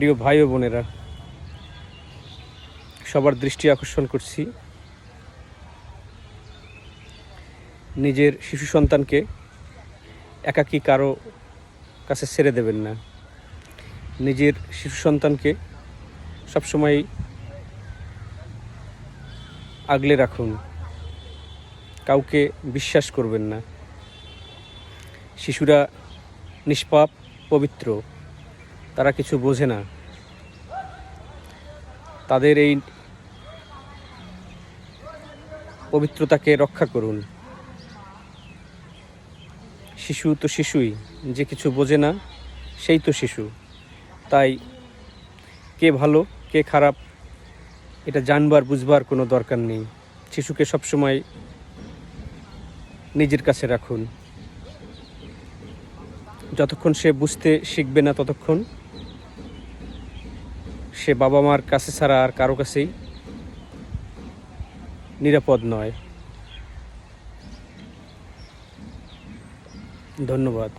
প্রিয় ভাই ও বোনেরা, সবার দৃষ্টি আকর্ষণ করছি নিজের শিশু সন্তানকে একাকী কারও কাছে ছেড়ে দেবেন না। নিজের শিশু সন্তানকে সবসময় আগলে রাখুন, কাউকে বিশ্বাস করবেন না। শিশুরা নিষ্পাপ, পবিত্র তারা কিছু বোঝে না। তাদের এই পবিত্রতাকে রক্ষা করুন। শিশু তো শিশুই, যে কিছু বোঝে না, সেই তো শিশু। তাই কে ভালো, কে খারাপ, এটা জানবার, বুঝবার কোনো দরকার নেই। শিশুকে সবসময় নিজের কাছে রাখুন। যতক্ষণ সে বুঝতে শিখবে না, ততক্ষণ সে বাবা মার কাছে ছাড়া আর কারও কাছেই নিরাপদ নয়। ধন্যবাদ।